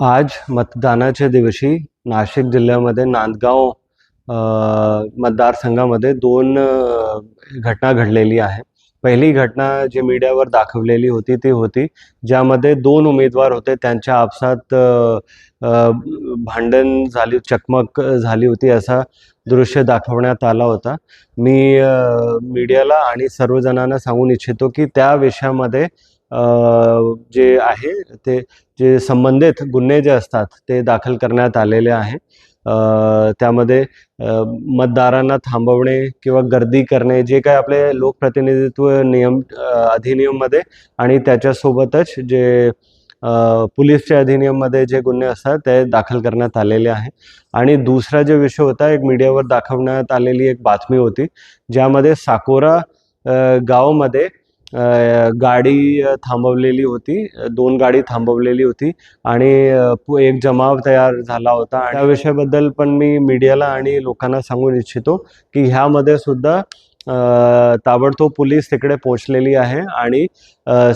आज मतदानाच्या दिवशी नाशिक जिल्ह्यामध्ये नांदगाव मतदारसंघामध्ये दोन घटना घडलेली आहे. पहिली घटना जी मीडियावर दाखवलेली होती ती होती ज्यामध्ये दोन उमेदवार होते. त्यांच्या आपसात भांडण झाली चकमक झाली होती असा दृश्य दाखवण्यात आला होता. मी मीडियाला आणि सर्वजणांना सांगून इच्छितो की त्या विषयामध्ये जे आहे ते जे संबंधित गुन्हे जे असतात ते दाखल करण्यात आलेले आहे. त्यामध्ये मतदारांना थांबवणे किंवा गर्दी करणे जे काय आपले लोकप्रतिनिधित्व नियम अधिनियममध्ये आणि त्याच्यासोबतच जे पोलीसच्या अधिनियममध्ये जे गुन्हे असतात ते दाखल करण्यात आलेले आहे. आणि दुसरा जो विषय होता एक मीडियावर दाखवण्यात आलेली एक बातमी होती ज्यामध्ये साकोरा गावमध्ये गावामध्ये गाडी थांबवलेली होती. दोन गाडी थांबवलेली होती आणि एक जमाव तयार झाला होता. आणि त्या विषयाबद्दल पण मी मीडियाला आणि लोकांना सांगू इच्छितो की ह्यामध्ये सुद्धा ताबडतोब पोलीस तिकडे पोहोचलेली आहे आणि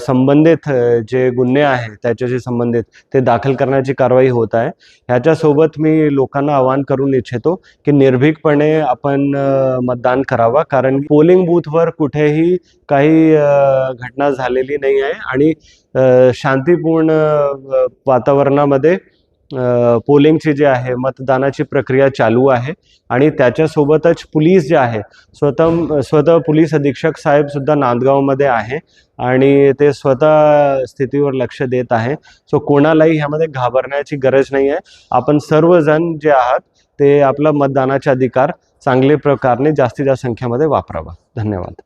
संबंधित जे गुन्हे आहे त्याच्याशी संबंधित ते दाखल करण्याची कारवाई होत आहे. ह्याच्यासोबत मी लोकांना आवाहन करून इच्छितो की निर्भीकपणे आपण मतदान करावा. कारण पोलिंग बूथवर कुठेही काही घटना झालेली नाही आहे आणि शांतीपूर्ण वातावरणामध्ये पोलिंगची जी आहे मतदानाची प्रक्रिया चालू आहे आणि त्याच्यासोबतच पोलीस जे आहे स्वतः स्वतः पोलीस अधीक्षक साहेबसुद्धा नांदगावमध्ये आहे आणि ते स्वतः स्थितीवर लक्ष देत आहे. सो कोणालाही ह्यामध्ये घाबरण्याची गरज नाही आहे. आपण सर्वजण जे आहात ते आपला मतदानाचा अधिकार चांगल्या प्रकारे जास्तीत जास्त संख्येमध्ये वापरावा. धन्यवाद.